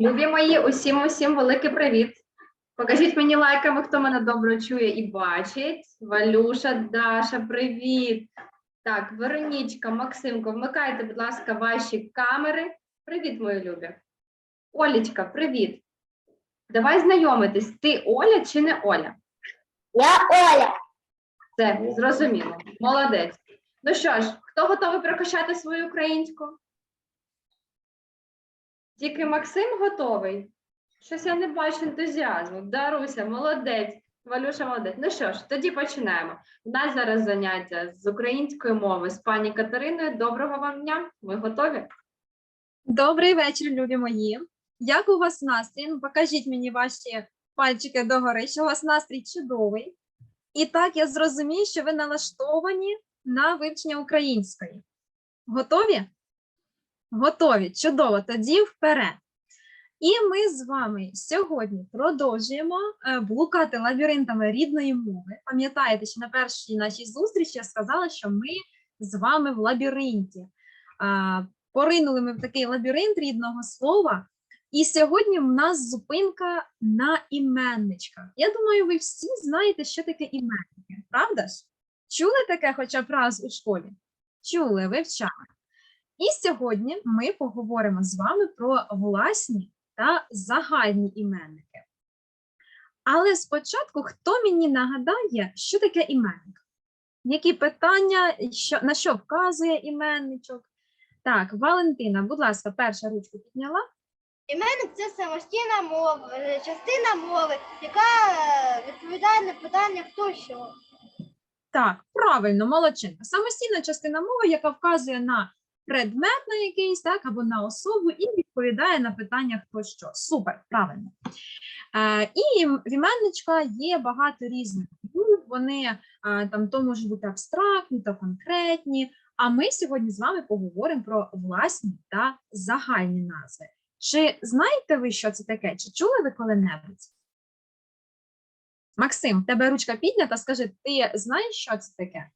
Любі мої, усім усім великий привіт. Покажіть мені лайками, хто мене добре чує і бачить. Валюша, Даша, привіт. Так, Веронічка, Максимко, вмикайте, будь ласка, ваші камери. Привіт, мої любі. Олічка, привіт. Давай знайомитись. Ти Оля чи не Оля? Я Оля. Це зрозуміло. Молодець. Ну що ж, хто готовий прокачати свою українську? Тільки Максим готовий. Щось я не бачу ентузіазму. Даруся, молодець. Валюша, молодець. Ну що ж, тоді починаємо. У нас зараз заняття з української мови з пані Катериною. Доброго вам дня. Ви готові? Добрий вечір, любі мої. Як у вас настрій? Ну, покажіть мені ваші пальчики догори, що у вас настрій чудовий. І так я зрозумію, що ви налаштовані на вивчення української. Готові? Готові. Чудово. Тоді вперед. І ми з вами сьогодні продовжуємо е, блукати лабіринтами рідної мови. Пам'ятаєте, що на першій нашій зустрічі я сказала, що ми з вами в лабіринті. Поринули ми в такий лабіринт рідного слова. І сьогодні в нас зупинка на іменничках. Я думаю, ви всі знаєте, що таке іменники, правда ж? Чули таке хоча б раз у школі? Чули, вивчали. І сьогодні ми поговоримо з вами про власні та загальні іменники. Але спочатку, хто мені нагадає, що таке іменник? Які питання, що, на що вказує іменничок? Так, Валентина, будь ласка, перша ручку підняла. Іменник це самостійна мова, е, частина мови, яка е, відповідає на питання хто що. Так, правильно, молодчинка. Самостійна частина мови, яка вказує на предмет на якийсь, так, або на особу, і відповідає на питання хто що. Супер, правильно. Е, і в іменничка є багато різних груп, вони е, там то можуть бути абстрактні, то конкретні. А ми сьогодні з вами поговоримо про власні та загальні назви. Чи знаєте ви, що це таке? Чи чули ви коли-небудь? Максим, тебе ручка піднята. Скажи, ти знаєш, що це таке?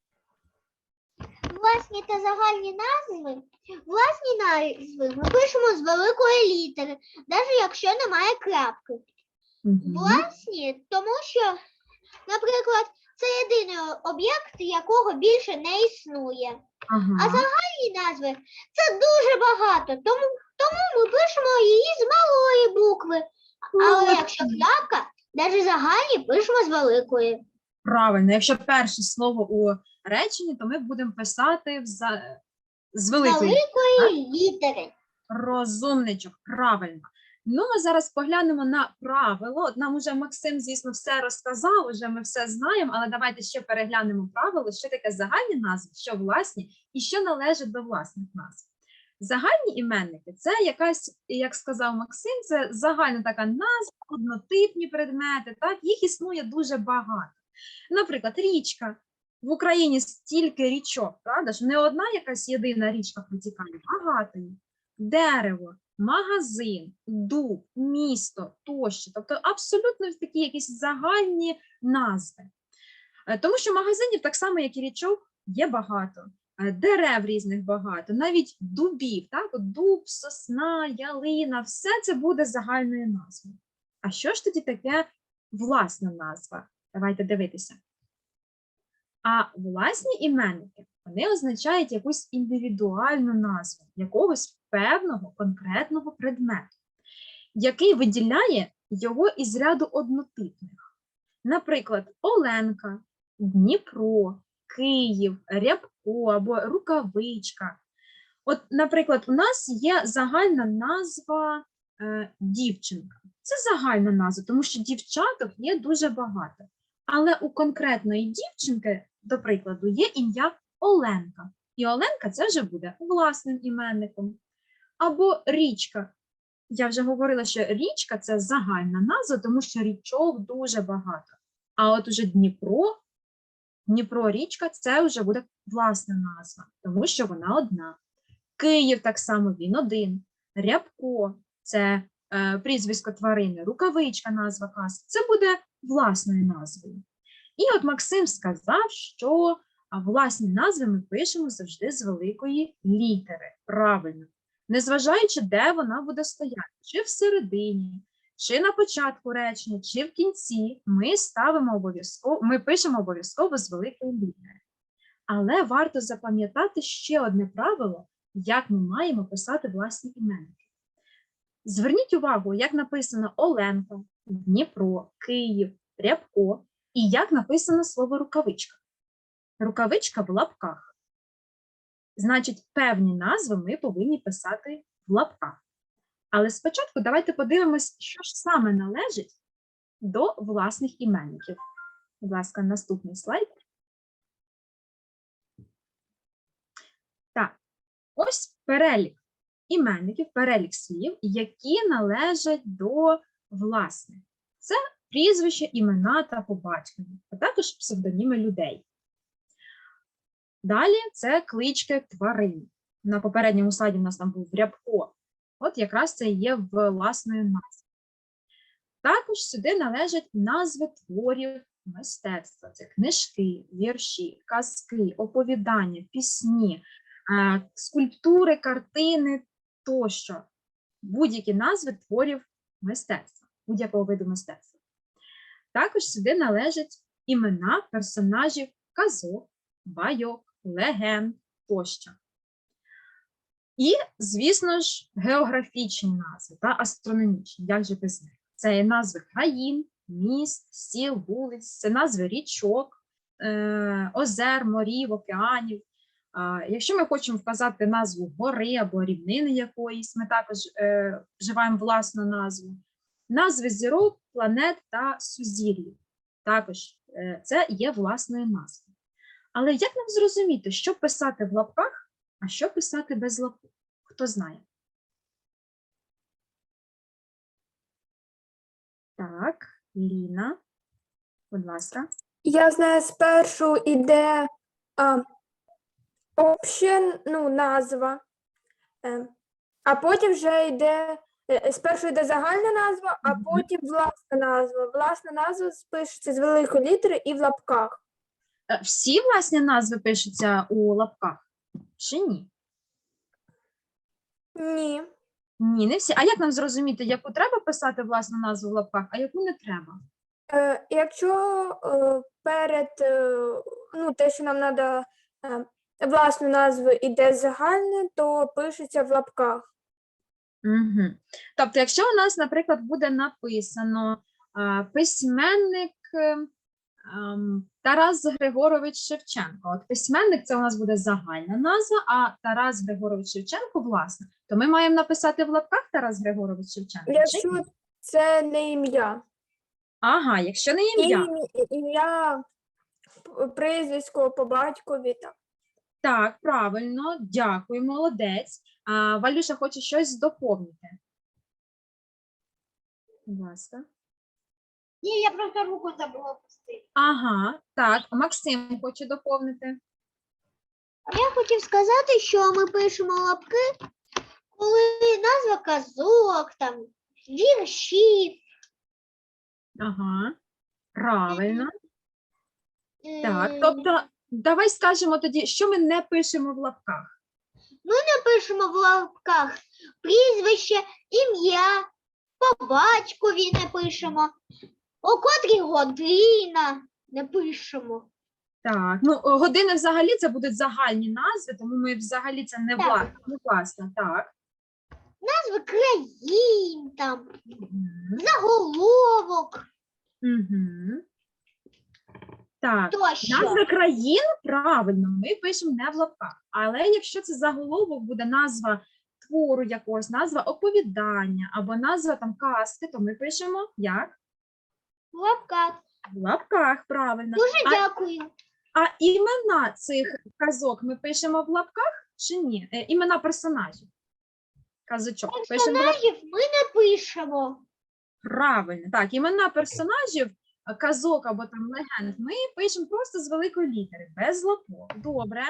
Власні та загальні назви. Власні назви ми пишемо з великої літери, навіть якщо немає крапки. Власні, тому що, наприклад, це єдиний об'єкт, якого більше не існує. А загальні назви це дуже багато, тому, тому ми пишемо її з малої букви. Але якщо крапка, навіть загальні пишемо з великої. Правильно, якщо перше слово у реченні, то ми будемо писати в за... з великої літери. розумничок. Правильно. Ну, ми зараз поглянемо на правило. Нам уже Максим, звісно, все розказав, уже ми все знаємо, але давайте ще переглянемо правило, що таке загальні назви, що власні і що належить до власних назв. Загальні іменники це якась, як сказав Максим, це загальна така назва, однотипні предмети. Так, їх існує дуже багато. Наприклад, річка. В Україні стільки річок, правда ж? Не одна якась єдина річка протікає, багато їх. Дерево, магазин, дуб, місто тощо. Тобто абсолютно такі якісь загальні назви. Е, Тому що магазинів, так само, як і річок, є багато. Е, Дерев різних багато, навіть дубів, так? Дуб, сосна, ялина, все це буде загальною назвою. А що ж тоді таке власна назва? Давайте дивитися. А власні іменники вони означають якусь індивідуальну назву якогось певного конкретного предмету, який виділяє його із ряду однотипних. Наприклад, Оленка, Дніпро, Київ, Рябко або Рукавичка. От, наприклад, у нас є загальна назва е, дівчинка. Це загальна назва, тому що дівчаток є дуже багато. Але у конкретної дівчинки, до прикладу, є ім'я Оленка. І Оленка це вже буде власним іменником. Або річка. Я вже говорила, що річка це загальна назва, тому що річок дуже багато. А от уже Дніпро, Дніпро річка це вже буде власна назва, тому що вона одна. Київ так само він один. Рябко це е, прізвисько тварини, рукавичка, назва казки. Це буде власною назвою. І от Максим сказав, що власні назви ми пишемо завжди з великої літери. Правильно. незважаючи, де вона буде стояти, чи всередині, чи на початку речення, чи в кінці, ми ставимо обов'язково, ми пишемо обов'язково з великої літери. Але варто запам'ятати ще одне правило, як ми маємо писати власні іменники. Зверніть увагу, як написано Оленка, Дніпро, Київ, Рябко і як написано слово рукавичка. Рукавичка в лапках. Значить, певні назви ми повинні писати в лапках. Але спочатку давайте подивимось, що ж саме належить до власних іменників. Будь ласка, наступний слайд. Так, ось перелік іменників, перелік слів, які належать до власних. Це прізвище, імена та по батькові, а також псевдоніми людей. Далі це клички тварин. На попередньому слайді у нас там був рябко. От якраз це є власною назвою. Також сюди належать назви творів мистецтва. Це книжки, вірші, казки, оповідання, пісні, е, скульптури, картини тощо. Будь-які назви творів мистецтва, будь-якого виду мистецтва. Також сюди належать імена персонажів казок, байок, легенд тощо. І, звісно ж, географічні назви та астрономічні, як же без них. Це є назви країн, міст, сіл, вулиць, це назви річок, е, озер, морів, океанів. Якщо ми хочемо вказати назву гори або рівнини якоїсь, ми також е, вживаємо власну назву. Назви зірок, планет та сузір'їв. Також е, це є власною назвою. Але як нам зрозуміти, що писати в лапках, а що писати без лапок? Хто знає? Так, Ліна, будь ласка. Я знаю, спершу іде а, обще, ну, назва, е, а потім вже йде, спершу йде загальна назва, а потім власна назва. Власна назва пишеться з великої літери і в лапках. Е, Всі власні назви пишуться у лапках? Чи ні? Ні. Ні, не всі. А як нам зрозуміти, яку треба писати власну назву в лапках, а яку не треба? Е, якщо е, перед е, ну, те, що нам треба е, власну назву іде загальне, то пишеться в лапках. Угу. Тобто, якщо у нас, наприклад, буде написано а, письменник е, ем, Тарас Григорович Шевченко. От письменник це у нас буде загальна назва, а Тарас Григорович Шевченко власне. То ми маємо написати в лапках Тарас Григорович Шевченко. чи? Якщо це не ім'я. Ага, якщо не ім'я. Ім'я, прізвисько по батькові. Так. Так, правильно, дякую, молодець. Валюша хоче щось доповнити. Будь ласка. Ні, я просто руку забула пустити. Ага, так, Максим хоче доповнити. Я хотів сказати, що ми пишемо лапки, коли назва казок, там, віршів. Ага, правильно. Так, тобто, давай скажемо тоді, що ми не пишемо в лапках. Ми пишемо в лапках прізвище, ім'я, по батькові не пишемо, о котрій година не пишемо. Так, ну години взагалі це будуть загальні назви, тому ми взагалі це не Так. власне. Не власне, так. Назви країн, там, Мгм. заголовок Мгм. Так, тощо. назви країн правильно, ми пишемо не в лапках. Але якщо це заголовок буде назва твору якогось, назва оповідання або назва там казки, то ми пишемо як? В лапках. В лапках, правильно. Дуже А дякую. А імена цих казок ми пишемо в лапках чи ні? Е, Імена персонажів. Казочок. Пишемо в. Персонажів ми не пишемо. Правильно. Так, імена персонажів, казок або там легенд ми пишемо просто з великої літери, без лапок. Добре.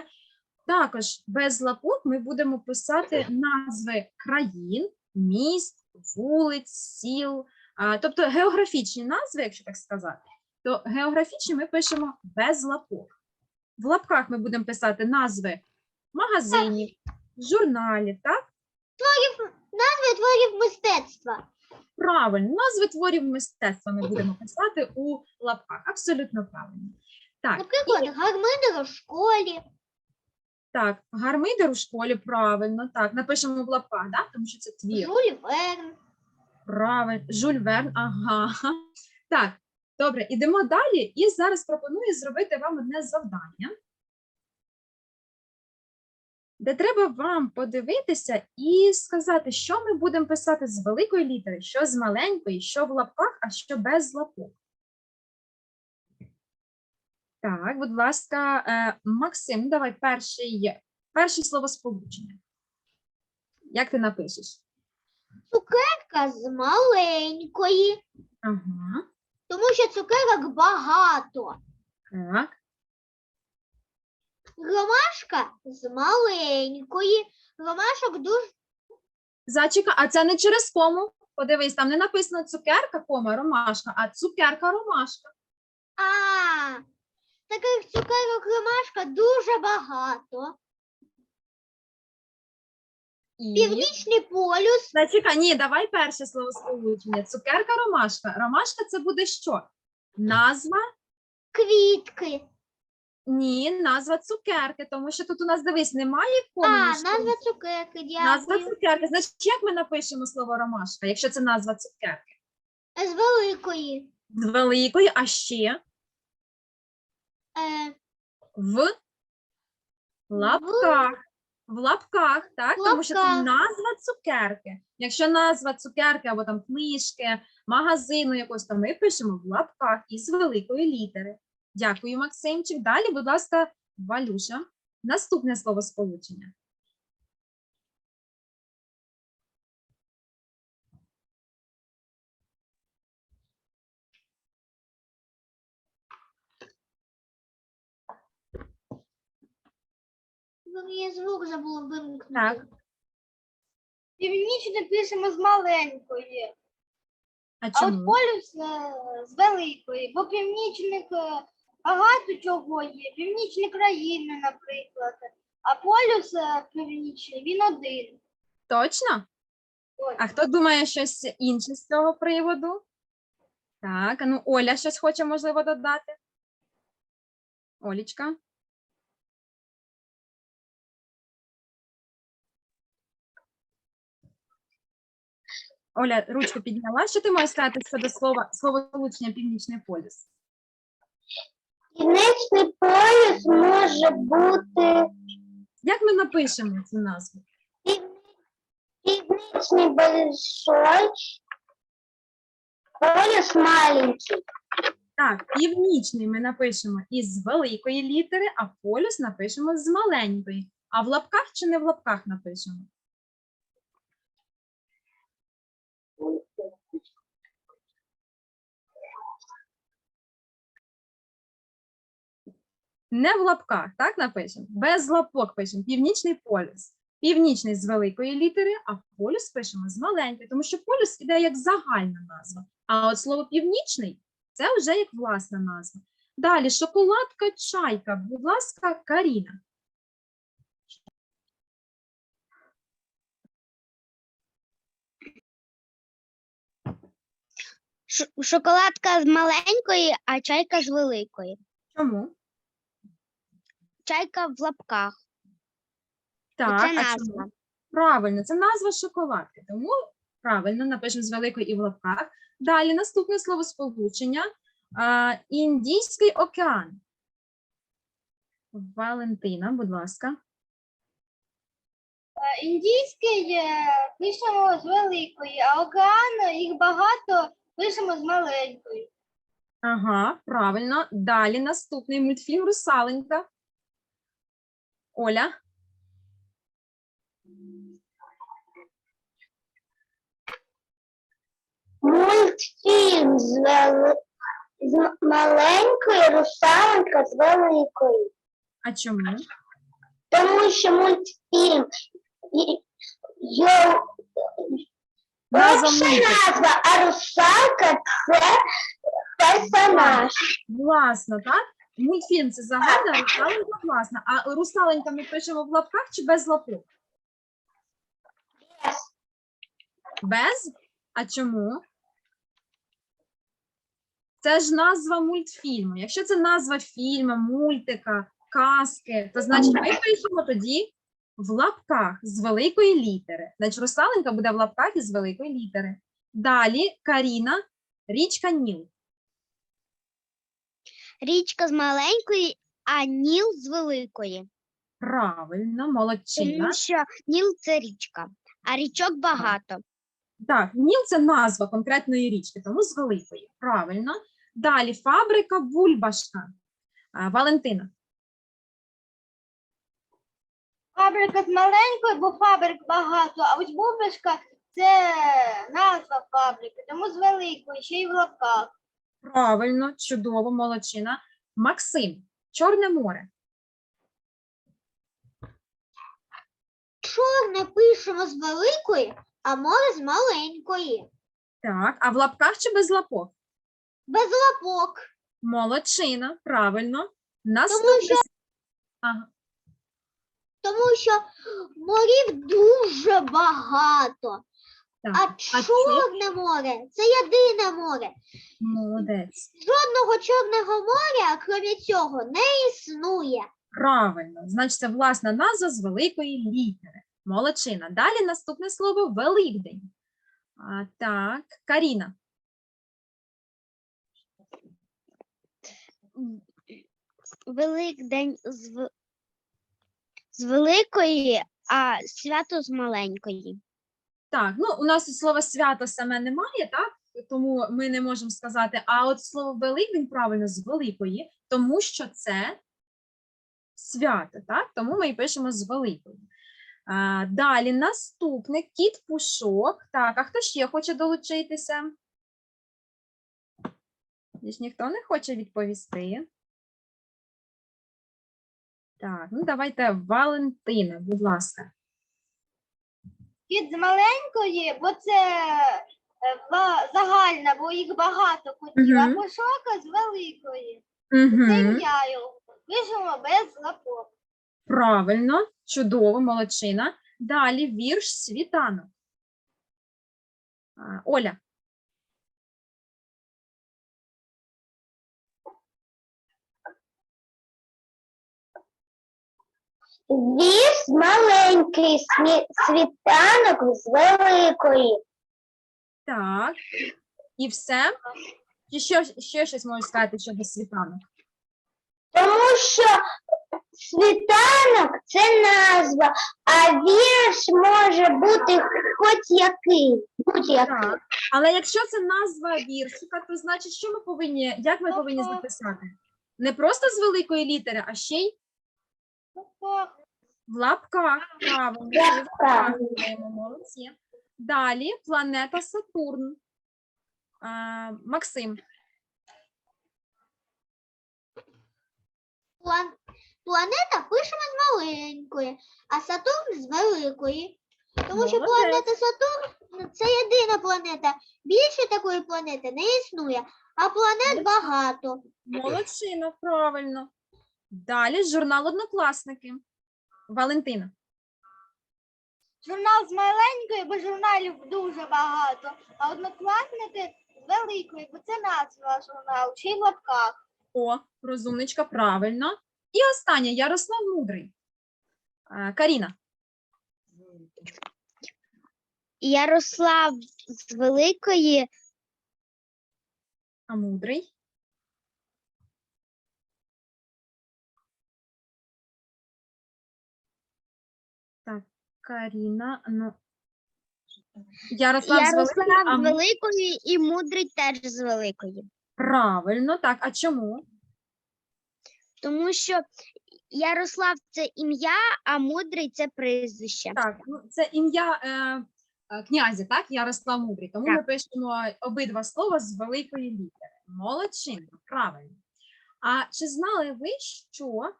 Також без лапок ми будемо писати назви країн, міст, вулиць, сіл, тобто географічні назви, якщо так сказати, то географічні ми пишемо без лапок. В лапках ми будемо писати назви магазинів, журналів, так? творів, назви творів мистецтва. Правильно, назви творів мистецтва ми будемо писати у лапках. Абсолютно правильно. Так, Наприклад, гармидер у школі. так, гармидер у школі, правильно. Так, напишемо в лапках, да? тому що це твір. Жюль Верн. Правильно, Жюль Верн, ага. Так, добре, ідемо далі. І зараз пропоную зробити вам одне завдання, де треба вам подивитися і сказати, що ми будемо писати з великої літери, що з маленької, що в лапках, а що без лапок. Так, будь ласка, е, Максим, давай перший, перше словосполучення. Як ти напишеш? Цукерка з маленької, Ага, тому що цукерок багато. так. Ромашка з маленької. Ромашок дуже Зачека, а це не через кому. Подивись, там не написано цукерка, кома, ромашка, а цукерка, ромашка. А, таких цукерок ромашка дуже багато. І... Північний полюс Зачекай, ні, давай перше словосполучення. Цукерка, ромашка. Ромашка це буде що? Назва? квітки. Ні, назва цукерки, тому що тут у нас, дивись, немає. А, назва цукерки, Назва цукерки. Значить, як ми напишемо слово ромашка, якщо це назва цукерки? З великої. З великої, а ще Е, в лапках. В лапках, так? Тому що це лапках. назва цукерки. Якщо назва цукерки або там книжки, магазину якось, то ми пишемо в лапках із великої літери. Дякую, Максимчик. Далі, будь ласка, Валюша. Наступне словосполучення. я звук забула вимкнути. Так. Північне пишемо з маленької, А а от чому? полюс е, з великої, бо північних е, багато чого є. Північні країни, наприклад. А полюс е, північний, він один. Точно? А хто думає щось інше з цього приводу? Так, а ну Оля щось хоче, можливо, додати? Олічка? Оля, ручку підняла. Що ти можеш сказати щодо слова словосполучення Північний полюс? Північний полюс може бути Як ми напишемо цю назву? північний большой, полюс маленький. Так, північний ми напишемо із великої літери, а полюс напишемо з маленької. А в лапках чи не в лапках напишемо? Не в лапках, так напишемо? Без лапок пишемо. Північний полюс. Північний з великої літери, а полюс пишемо з маленької, тому що полюс іде як загальна назва. А от слово північний це вже як власна назва. Далі шоколадка, чайка. Будь ласка, Каріна. Шоколадка з маленької, а чайка з великої. Чому? Чайка в лапках. Так, Це а чому? назва. Правильно, це назва шоколадки. Тому правильно напишемо з великої і в лапках. Далі наступне словосполучення. А, Індійський океан. Валентина, будь ласка. Індійський е, пишемо з великої, а океан їх багато пишемо з маленької. Ага, правильно. Далі наступний мультфільм Русаленька. Оля. Мультфільм з, вели... з маленької русалонька з великої. А чому? Тому що мультфільм його назва, а русалка це персонаж. Власно, так? Мультфільм це загальна, а русаленька власна. А русаленька ми пишемо в лапках чи без лапок? Без. Без? А чому? Це ж назва мультфільму. Якщо це назва фільму, мультика, казки, то значить ми пишемо тоді в лапках з великої літери. Значить, русаленька буде в лапках із великої літери. Далі Каріна, річка Ніл. Річка з маленької, а Ніл з великої. Правильно, молодчина. Тому що Ніл це річка, а річок багато. Так, Ніл це назва конкретної річки, тому з великої. Правильно. Далі фабрика Бульбашка. А, Валентина. Фабрика з маленької, бо фабрик багато, а ось бубишка це назва фабрики, тому з великої, ще й в лапках. Правильно, чудово, молодчина. Максим. Чорне море. Чорне пишемо з великої, а море з маленької. Так, а в лапках чи без лапок? Без лапок. Молодчина, правильно. Наступне. що- Ага. Тому що морів дуже багато. Так, А а Чорне море це єдине море. молодець. Жодного чорного моря, крім цього, не існує. Правильно. Значить, це власна назва з великої літери. Молодчина. Далі наступне слово Великдень. А, так, Каріна. Великдень з, в- з великої, а свято з маленької. Так, ну у нас слова свято саме немає, так? Тому ми не можемо сказати. А от слово Великдень правильно з великої, тому що це свято, так? Тому ми і пишемо з великої. А, далі наступне кіт пушок. Так, а хто ще хоче долучитися? Більш ніхто не хоче відповісти. Так, ну давайте Валентина, будь ласка. З маленької, бо це е, загальна, бо їх багато котів, а пошока з великої. Угу. Ім'я його. Пишемо без лапок. Правильно, чудово, молодчина. Далі вірш світанок. Оля. Віз маленький світанок з великої. Так. І все. Чи ще, ще щось можеш сказати щодо світанок? Тому що світанок це назва, а вірш може бути хоч який. Будь-який. Так. Але якщо це назва віршика, то значить, що ми повинні, як ми повинні записати? Не просто з великої літери, а ще й Лапок. В лапках. Правильно, в лапках молодці. Далі планета Сатурн. А, Максим. План... Планета пишемо з маленької, а Сатурн з великої. Тому що Молодець. планета Сатурн це єдина планета. Більше такої планети не існує, а планет багато. Молодчина, правильно. Далі журнал Однокласники. Валентина. Журнал з маленької, бо журналів дуже багато, а однокласники з великої, бо це назва журналу, ще й в лапках. О, розумничка, правильно. І останнє Ярослав Мудрий. А, Каріна. Ярослав з великої А мудрий. Так, Каріна. Ну. Ярослав, з великої, а Ярослав з Му- великої і мудрий теж з великої. Правильно, так. А чому? Тому що Ярослав це ім'я, а мудрий це прізвище. Так, ну це ім'я е, е, князя, так? Ярослав Мудрий. Тому ми пишемо обидва слова з великої літери. Молодчинка, правильно. А чи знали ви, що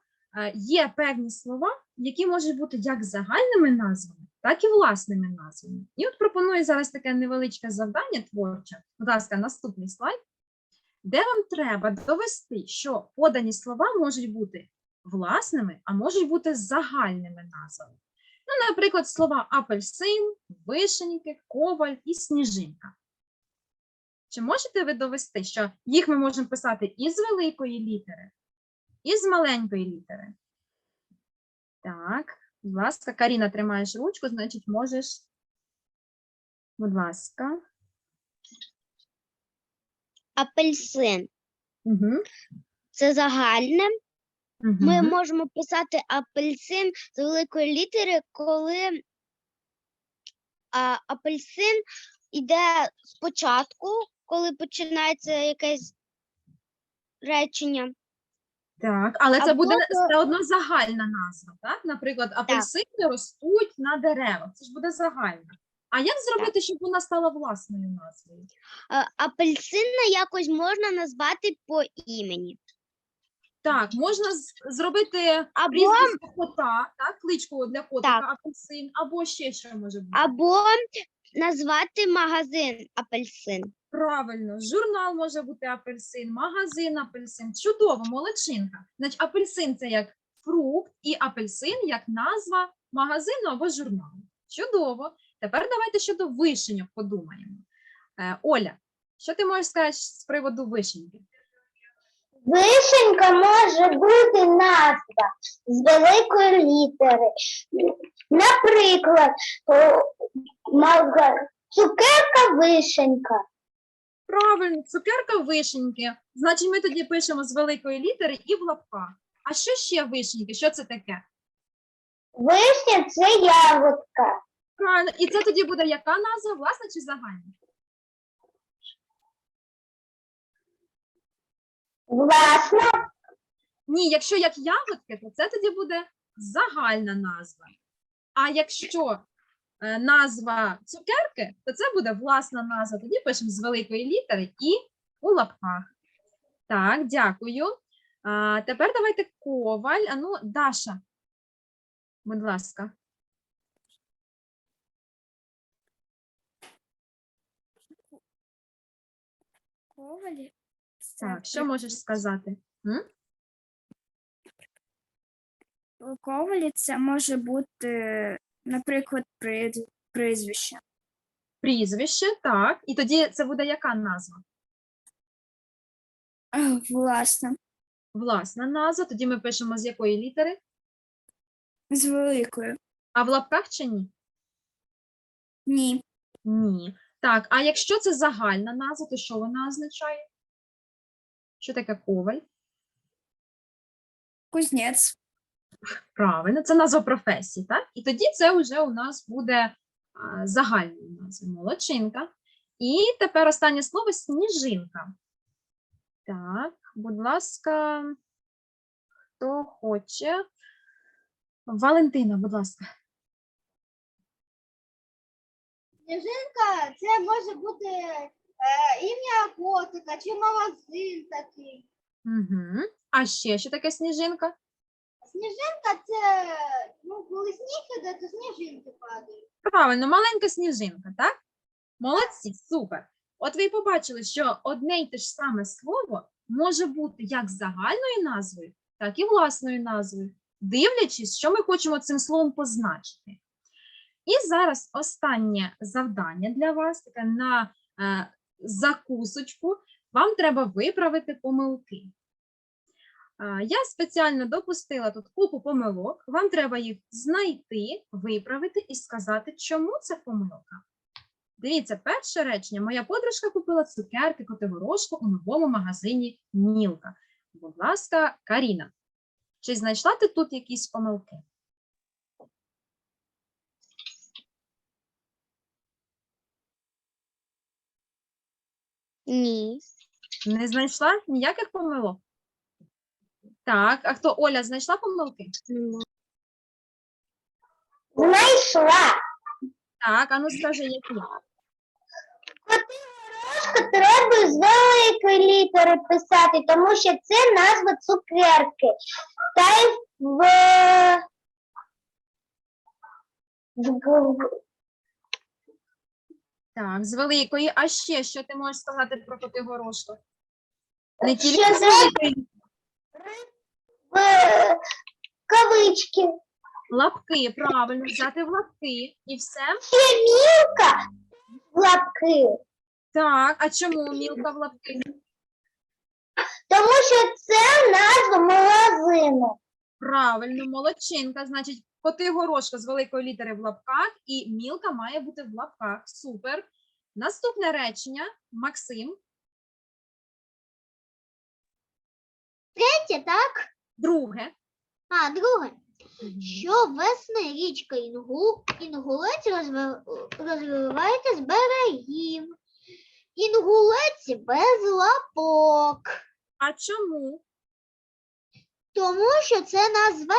є певні слова, які можуть бути як загальними назвами, так і власними назвами? І от пропоную зараз таке невеличке завдання творче. Будь ласка, наступний слайд, де вам треба довести, що подані слова можуть бути власними, а можуть бути загальними назвами. Ну, наприклад, слова апельсин, вишеньки, коваль і сніжинка. Чи можете ви довести, що їх ми можемо писати і з великої літери, і з маленької літери? Так, будь ласка, Каріна, тримаєш ручку, значить, можеш. Будь ласка. Апельсин Угу. це загальне. Угу. Ми можемо писати апельсин з великої літери, коли а, апельсин іде спочатку, коли починається якесь речення. Так, але це буде то- все одно загальна назва, так? Наприклад, апельсини ростуть на деревах. Це ж буде загальна. А як зробити, щоб вона стала власною назвою? А, апельсина якось можна назвати по імені. Так, можна з- зробити Або, прізвисько кота, так, кличку для котика Так. апельсин, або ще що може бути. або назвати магазин апельсин. Правильно, журнал може бути апельсин, магазин апельсин. Чудово, молодчинка. Значить, апельсин це як фрукт, і апельсин як назва магазину або журналу. Чудово. Тепер давайте щодо вишеньок подумаємо. Е, Оля, що ти можеш сказати з приводу вишеньки? Вишенька може бути назва з великої літери. Наприклад, цукерка вишенька. Правильно, цукерка вишеньки. Значить, ми тоді пишемо з великої літери і в лапках. А що ще вишеньки? Що це таке? Вишня це ягодка. Правильно, і це тоді буде яка назва, власна чи загальна? Власна Ні, якщо як ягодки, то це тоді буде загальна назва. А якщо назва цукерки, то це буде власна назва. Тоді пишемо з великої літери і у лапках. Так, дякую. А, тепер давайте коваль. А ну, Даша, будь ласка. Ковалі. Так, що можеш сказати? при- Ковалі це може бути, наприклад, прид- прізвище. Прізвище, так. І тоді це буде яка назва? А, Власне, Власна назва. Тоді ми пишемо з якої літери, з великою. а в лапках чи ні? Ні. Ні. Так, а якщо це загальна назва, то що вона означає? Що таке коваль? Кузнець. Правильно, це назва професії, так? І тоді це вже у нас буде а, загальною назвою молодчинка. І тепер останнє слово сніжинка. Так, будь ласка, хто хоче? Валентина, будь ласка. Сніжинка це може бути е, ім'я котика чи магазин такий. Угу. А ще що таке сніжинка? Сніжинка це, ну, коли сніг іде, то сніжинки падають. Правильно, маленька сніжинка, так? Молодці, супер. От ви й побачили, що одне й те ж саме слово може бути як загальною назвою, так і власною назвою, дивлячись, що ми хочемо цим словом позначити. І зараз останнє завдання для вас, таке на е, закусочку. Вам треба виправити помилки. Я спеціально допустила тут купу помилок. Вам треба їх знайти, виправити і сказати, чому це помилка. Дивіться, перше речення. Моя подружка купила цукерки котигорошку у новому магазині Мілка. Будь ласка, Каріна, чи знайшла ти тут якісь помилки? Ні. Не знайшла ніяких помилок? Так, а хто Оля знайшла помилки? знайшла. Так, а ну скажи, які? Треба з великої літери писати, тому що це назва цукерки. Та й в, в, Так, з великої. А ще що ти можеш сказати про котигорошку? Не тільки з великої. В кавички Лапки, правильно, взяти в лапки і все. Ще мілка лапки, Так, а чому мілка в лапки? тому що це назва магазину. Правильно, молодчинка. Значить, Котигорошка з великої літери в лапках і мілка має бути в лапках. Супер. Наступне речення. Максим. Третє, так? Друге. А, друге. Мгм. Щовесни річка Інгу... Інгулець розви... розвивається з берегів. Інгулець без лапок. А чому? Тому що це назва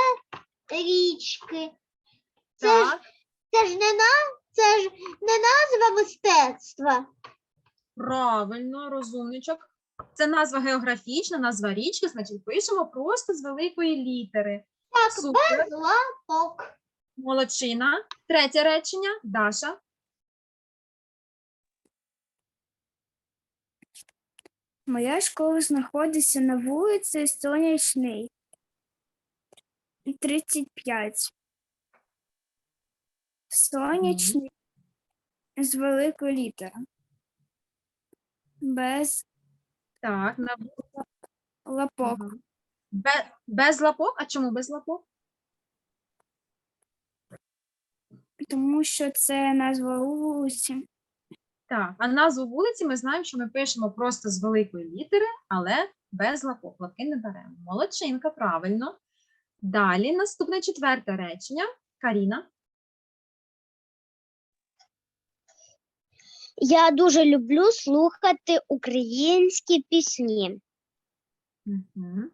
річки. Це ж, Так, це ж не на... це ж не назва мистецтва. правильно, розумничок. Це назва географічна, назва річки, значить, пишемо просто з великої літери. Так, Супер. без лапок. Молодчина. Третє речення. Даша. Моя школа знаходиться на вулиці Сонячний. 35. Сонячний з великої літери. Без Так, на лапок. Ага. Бе- без лапок. А чому без лапок? Тому що це назва вулиці. Так, а назву вулиці ми знаємо, що ми пишемо просто з великої літери, але без лапок. Лапки не беремо. Молодчинка, правильно. Далі наступне четверте речення. Каріна. Я дуже люблю слухати українські пісні. Угу.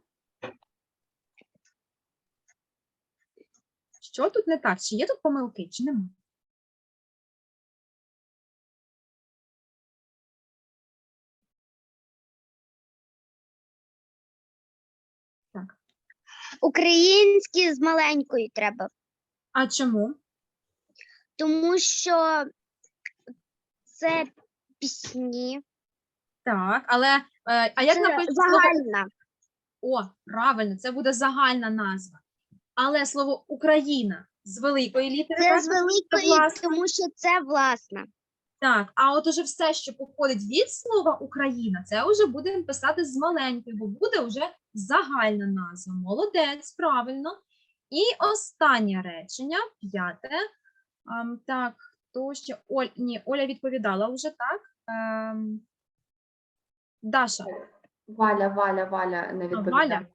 Що тут не так? Чи є тут помилки, чи нема? Так. Українські з маленької треба, А чому? тому що це пісні. Так, але е, а як Це слово загальна. О, правильно, це буде загальна назва. Але слово Україна з великої літери. Це так? з великої, власна. тому що це власна. Так, а от уже все, що походить від слова Україна, це вже будемо писати з маленької, бо буде вже загальна назва. Молодець, правильно. І останнє речення, п'яте. Так, хто ще? Оль... Ні, Оля відповідала вже так. Ем... Даша, Валя, Валя, Валя не а, відповідає. Валя.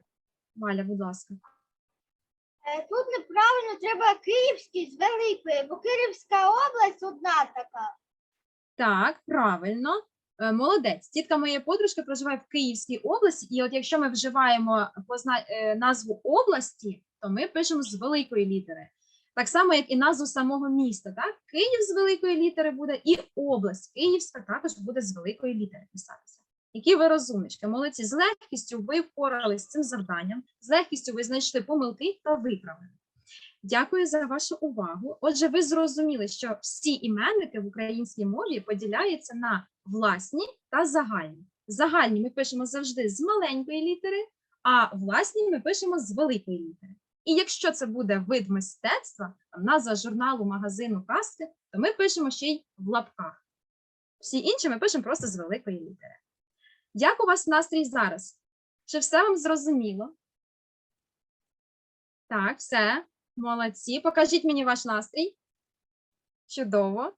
Валя, будь ласка. Е, Тут неправильно треба Київський з великої, бо Київська область одна така. Так, правильно. Е, Молодець. Тітка моєї подружки проживає в Київській області, і от якщо ми вживаємо позна... е, назву області, то ми пишемо з великої літери. Так само, як і назву самого міста. Так? Київ з великої літери буде, і область Київська також буде з великої літери писатися. Які ви розумнички, молодці, з легкістю ви впоралися з цим завданням, з легкістю ви знайшли помилки та виправили. Дякую за вашу увагу. Отже, ви зрозуміли, що всі іменники в українській мові поділяються на власні та загальні. Загальні ми пишемо завжди з маленької літери, а власні ми пишемо з великої літери. І якщо це буде вид мистецтва, там назва журналу, магазину, казки, то ми пишемо ще й в лапках. Всі інші ми пишемо просто з великої літери. Як у вас настрій зараз? Чи все вам зрозуміло? Так, все. Молодці. Покажіть мені ваш настрій. Чудово.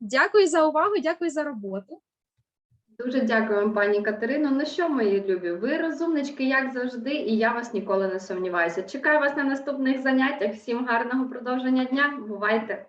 Дякую за увагу, дякую за роботу. Дуже дякую вам, пані Катерино. Ну що, мої любі, ви розумнички, як завжди, і я вас ніколи не сумніваюся. Чекаю вас на наступних заняттях. Всім гарного продовження дня. Бувайте!